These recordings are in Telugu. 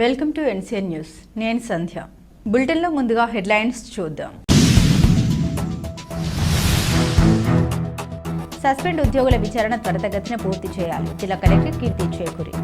Welcome to NCN news. నేను సంధ్య. బులెటిన్లో ముందుగా హెడ్లైన్స్ చూద్దాం. సస్పెండ్ ఉద్యోగుల విచారణ త్వరితగతిన పూర్తి చేయాలి. జిల్లా కలెక్టర్ కీర్తి చేకూరి.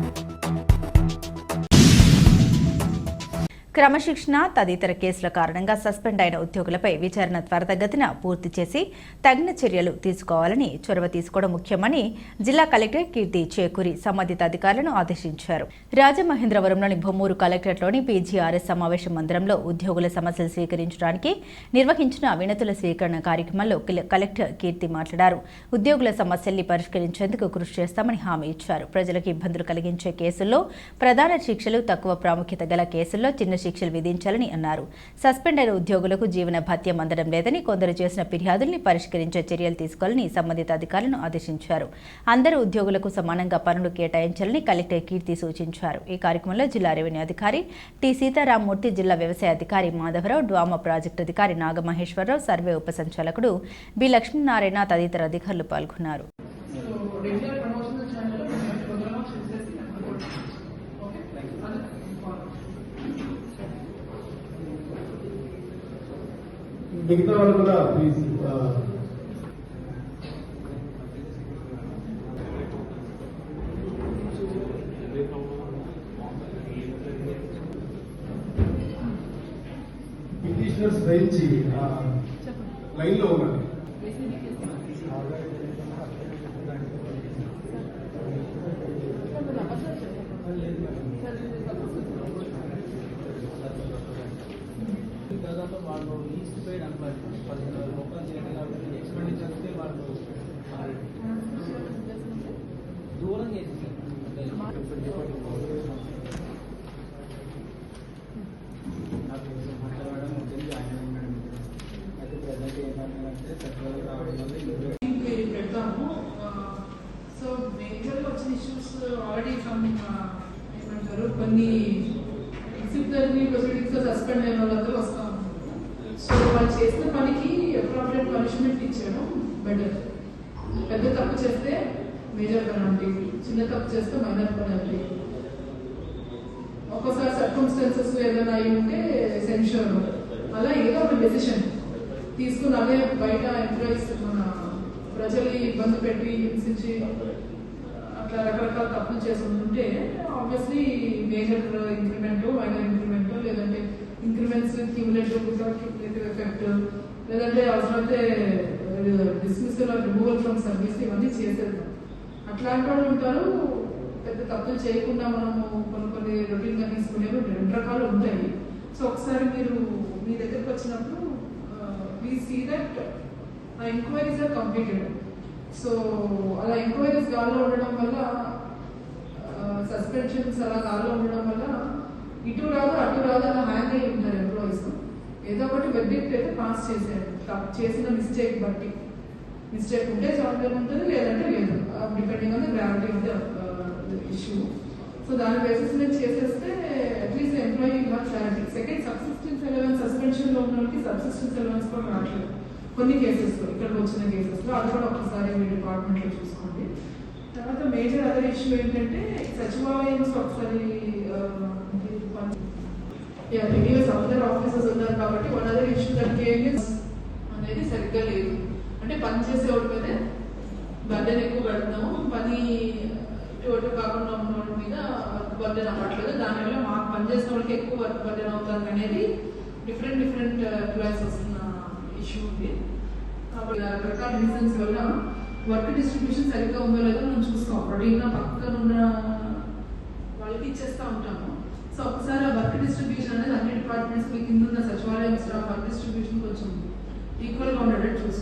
క్రమశిక్షణ తదితర కేసుల కారణంగా సస్పెండ్ అయిన ఉద్యోగులపై విచారణ త్వరతగతిన పూర్తి చేసి తగిన చర్యలు తీసుకోవాలని చొరవ తీసుకోవడం ముఖ్యమని జిల్లా కలెక్టర్ కీర్తి చేకూరి సంబంధిత అధికారులను ఆదేశించారు. రాజమహేంద్రవరంలోని బొమ్మూరు కలెక్టరేట్లోని పీజీఆర్ఎస్ సమావేశ మందిరంలో ఉద్యోగుల సమస్యలు స్వీకరించడానికి నిర్వహించిన వినతుల స్వీకరణ కార్యక్రమంలో కలెక్టర్ కీర్తి మాట్లాడారు. ఉద్యోగుల సమస్యల్ని పరిష్కరించేందుకు కృషి చేస్తామని హామీ ఇచ్చారు. ప్రజలకు ఇబ్బందులు కలిగించే కేసుల్లో ప్రధాన శిక్షలు తక్కువ ప్రాముఖ్యత గల కేసుల్లో చిన్న శిక్షలు విధించాలని అన్నారు. సస్పెండ్ అయిన ఉద్యోగులకు జీవన భత్యం అందడం లేదని కొందరు చేసిన ఫిర్యాదుల్ని పరిష్కరించే చర్యలు తీసుకోవాలని సంబంధిత అధికారులను ఆదేశించారు. అందరూ ఉద్యోగులకు సమానంగా పనులు కేటాయించాలని కలెక్టర్ కీర్తి సూచించారు. ఈ కార్యక్రమంలో జిల్లా రెవెన్యూ అధికారి టి. సీతారామూర్తి జిల్లా వ్యవసాయ అధికారి మాధవరావు డ్వామా ప్రాజెక్టు అధికారి నాగమహేశ్వరరావు సర్వే ఉప సంచాలకుడు బి. లక్ష్మీనారాయణ తదితర అధికారులు పాల్గొన్నారు. మిగతా వాళ్ళు కూడా ప్లీజ్ పిటిషనర్స్ దయించి లైన్లో ఉన్నారు దాంట్లో వాళ్ళు ఈస్ట్ సైడ్ అనమాట. పదిహేను వేల రూపాయలు చేయడం కాబట్టి ఎక్స్పెండిచర్స్కే వాళ్ళు దూరం చేసి పెడతాము. సో మేజర్గా వచ్చిన ఇష్యూస్ ఆల్రెడీ ఫ్రమ్ ఏమంటారు? కొన్ని ప్రొసీడింగ్స్లో సస్పెండ్ అయిన వాళ్ళందరూ వస్తాము. సో వాళ్ళు చేసిన పనికి అప్రాప్రియట్ పనిష్మెంట్ ఇచ్చాను బెటర్ పెద్ద తప్పు చేస్తే మేజర్ పెనాల్టీ చిన్న తప్పు చేస్తే మైనర్ పెనాల్టీ ఒక్కోసారి సర్కమ్స్టెన్సెస్ ఏదైనా అయి ఉంటే సెన్షర్ అలా ఏదో ఒక డెసిషన్ తీసుకుని అదే బయట ఎంప్లాయీస్ మన ప్రజల్ని ఇబ్బంది పెట్టి హింసించి అట్లా రకరకాల తప్పులు చేసి ఉంటుంటే obviously major increment minor increment లేదంటే ఇంక్రిమెంట్స్ క్యూములేటివ్ క్యూములేటివ్ ఎఫెక్ట్ లేదంటే అవసరమైతే డిస్మిసల్ రిమూవల్ ఫ్రమ్ సర్వీస్ ఇవన్నీ చేసేద్దాం. అట్లాంటి వాళ్ళు ఉంటారు. పెద్ద తప్పులు చేయకుండా మనము కొన్ని కొన్ని రొటీన్గా తీసుకునేవి రెండు రకాలు ఉంటాయి. సో ఒకసారి మీరు మీ దగ్గరకు వచ్చినప్పుడు ప్లీజ్ సీ దట్ ఆ ఎంక్వైరీస్ ఆర్ కంప్లీటెడ్ సో అలా ఎంక్వైరీస్ గాల్లో ఉండడం వల్ల సస్పెన్షన్స్ అలా గాల్లో ఉండడం వల్ల ఇటు రాదు అటు రాదు అలా హ్యాంగ్ అయి ఉంటారు ఎంప్లాయీస్ ఏదో ఒకటి అయితే పాస్ చేసేయండి చేసిన మిస్టేక్ బట్టి. మిస్టేక్ ఉంటే సాల్వ్ ఉంటుంది లేదంటే లేదు. Depending on the gravity of the issue so దాని బేసిస్ మీద చేసేస్తే at least employee have clarity second subsistence allowance సస్పెన్షన్లో ఉన్న వాళ్ళకి సబ్సిస్టెన్స్ ఎలవెన్స్ కూడా రావట్లేదు. కొన్ని కేసెస్ ఇక్కడికి వచ్చిన కేసెస్లో. అది కూడా ఒకసారి మీ డిపార్ట్మెంట్లో చూసుకోండి. తర్వాత మేజర్ అదర్ ఇష్యూ ఏంటంటే సచివాలయంలో ఒకసారి uh, ఎనీవేస్ అందరు ఆఫీసర్స్ ఉన్నారు కాబట్టి వన్ అదర్ ఇష్యూ దానికి అనేది సరిగ్గా లేదు. అంటే పని చేసేవాడి మీద బర్డెన్ ఎక్కువ పెడుతున్నాము పని ఇటు కాకుండా ఉన్నవాడి మీద వర్క్ బర్డెన్ అవ్వట్లేదు దానివల్ల మాకు పనిచేసిన వాళ్ళకి ఎక్కువ వర్క్ బర్డెన్ అవుతుంది అనేది డిఫరెంట్ డిఫరెంట్ ఎంప్లాయీస్ వస్తున్న ఇష్యూ ఉంది. కాబట్టి రకరకాల రీజన్స్ వల్ల వర్క్ డిస్ట్రిబ్యూషన్ సరిగ్గా ఉందో లేదో మనం చూస్తాం. రొటీన్గా పక్కన ఉన్న వాళ్ళకి ఇచ్చేస్తూ ఉంటాము. సో ఒకసారి వర్క్ డిస్ట్రిబ్యూషన్ అనేది అన్ని డిపార్ట్మెంట్స్ మీ కింద ఉన్న సచివాలయం స్టాఫ్ వర్క్ డిస్ట్రిబ్యూషన్ కొంచెం ఈక్వల్గా ఉండేటట్టు చూసుకోండి